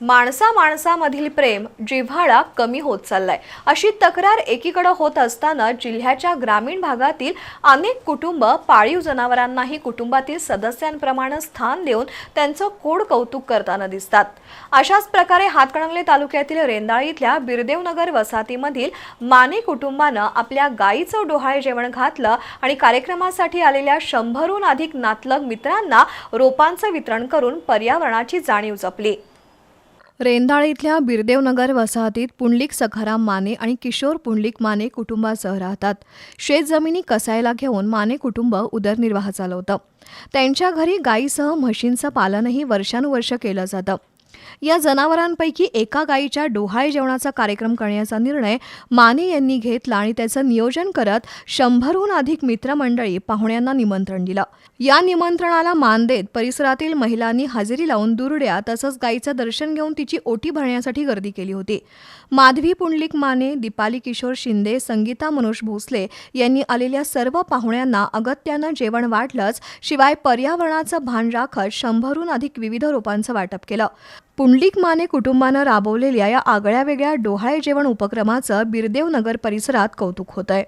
माणसा माणसामधील प्रेम जिव्हाळा कमी होत चाललाय. अशी तक्रार एकीकडे होत असताना जिल्ह्याच्या ग्रामीण भागातील अनेक कुटुंब पाळीव जनावरांनाही कुटुंबातील सदस्यांप्रमाणे स्थान देऊन त्यांचं कोड कौतुक करताना दिसतात. अशाच प्रकारे हातकणंगले तालुक्यातील रेंदाळी इथल्या बिरदेवनगर वसाहतीमधील माने कुटुंबानं आपल्या गाईचं डोहाळे जेवण घातलं आणि कार्यक्रमासाठी आलेल्या शंभरहून अधिक नातलग मित्रांना रोपांचं वितरण करून पर्यावरणाची जाणीव जपली. रेंदाळे इथल्या बिरदेवनगर वसाहतीत पुंडलिक सखाराम माने आणि किशोर पुंडलिक माने कुटुंबासह राहतात. शेतजमिनी कसायला घेऊन माने कुटुंब उदरनिर्वाह चालवतं. त्यांच्या घरी गायीसह म्हशींचं पालनही वर्षानुवर्ष केलं जातं. या जनावरांपैकी एका गायीच्या डोहाळे जेवणाचा कार्यक्रम करण्याचा निर्णय माने यांनी घेतला आणि त्याचं नियोजन करत शंभरहून अधिक मित्रमंडळी पाहुण्यांना निमंत्रण दिलं. या निमंत्रणाला मान देत परिसरातील महिलांनी हजेरी लावून दुरड्या तसंच गायीचं दर्शन घेऊन तिची ओटी भरण्यासाठी गर्दी केली होती. माधवी पुंडलिक माने दीपाली किशोर शिंदे संगीता मनोज भोसले यांनी आलेल्या सर्व पाहुण्यांना अगत्यानं जेवण वाटलंच शिवाय पर्यावरणाचं भान राखत शंभरहून अधिक विविध रोपांचं वाटप केलं. पुंडलिक माने कुटुंबानं राबवलेल्या या आगळ्या वेगळ्या डोहाळे जेवण उपक्रमाचं बिरदेव नगर परिसरात कौतुक होत आहे